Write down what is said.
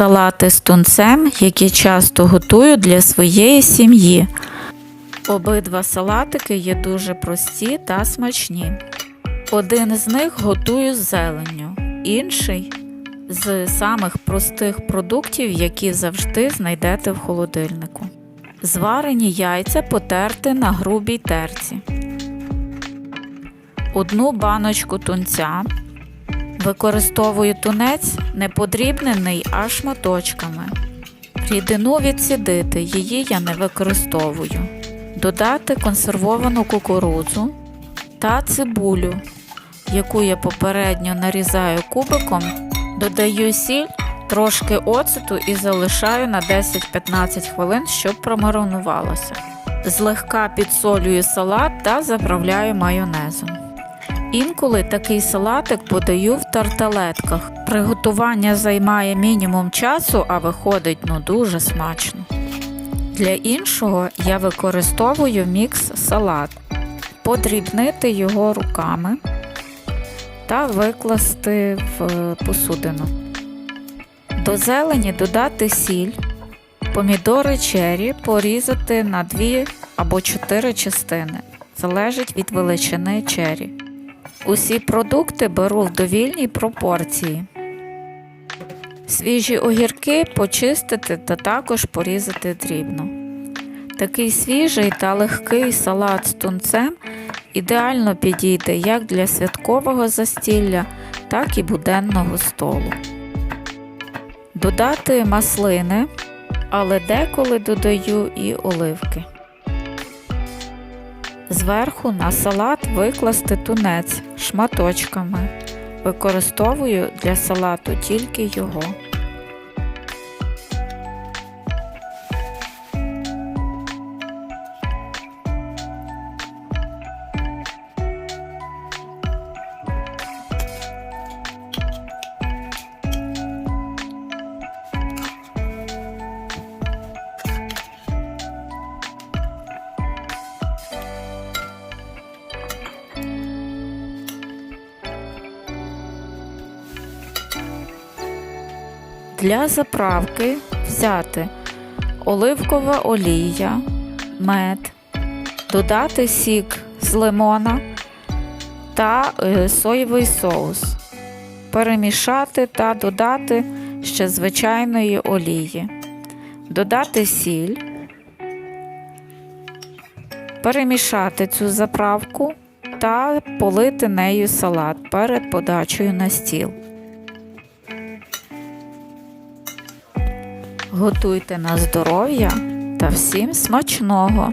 Салати з тунцем, які часто готую для своєї сім'ї. Обидва салатики є дуже прості та смачні. Один з них готую з зеленню, інший з самих простих продуктів, які завжди знайдете в холодильнику. Зварені яйця потерти на грубій терці. Одну баночку тунця. Використовую тунець не подрібнений, а шматочками. Рідину відсідити, її я не використовую. Додати консервовану кукурудзу та цибулю, яку я попередньо нарізаю кубиком, додаю сіль, трошки оцету і залишаю на 10-15 хвилин, щоб промаринувалося. Злегка підсолюю салат та заправляю майонезом. Інколи такий салатик подаю в тарталетках. Приготування займає мінімум часу, а виходить ну дуже смачно. Для іншого я використовую мікс салат, подрібнити його руками та викласти в посудину. До зелені додати сіль, помідори чері порізати на 2 або 4 частини, залежить від величини чері. Усі продукти беру в довільній пропорції. Свіжі огірки почистити та також порізати дрібно. Такий свіжий та легкий салат з тунцем ідеально підійде як для святкового застілля, так і буденного столу. Додати маслини, але деколи додаю і оливки. Зверху на салат викласти тунець шматочками. Використовую для салату тільки його. Для заправки взяти оливкова олія, мед, додати сік з лимона та е, соєвий соус, перемішати та додати ще звичайної олії, додати сіль, перемішати цю заправку та полити нею салат перед подачею на стіл. Готуйте на здоров'я та всім смачного!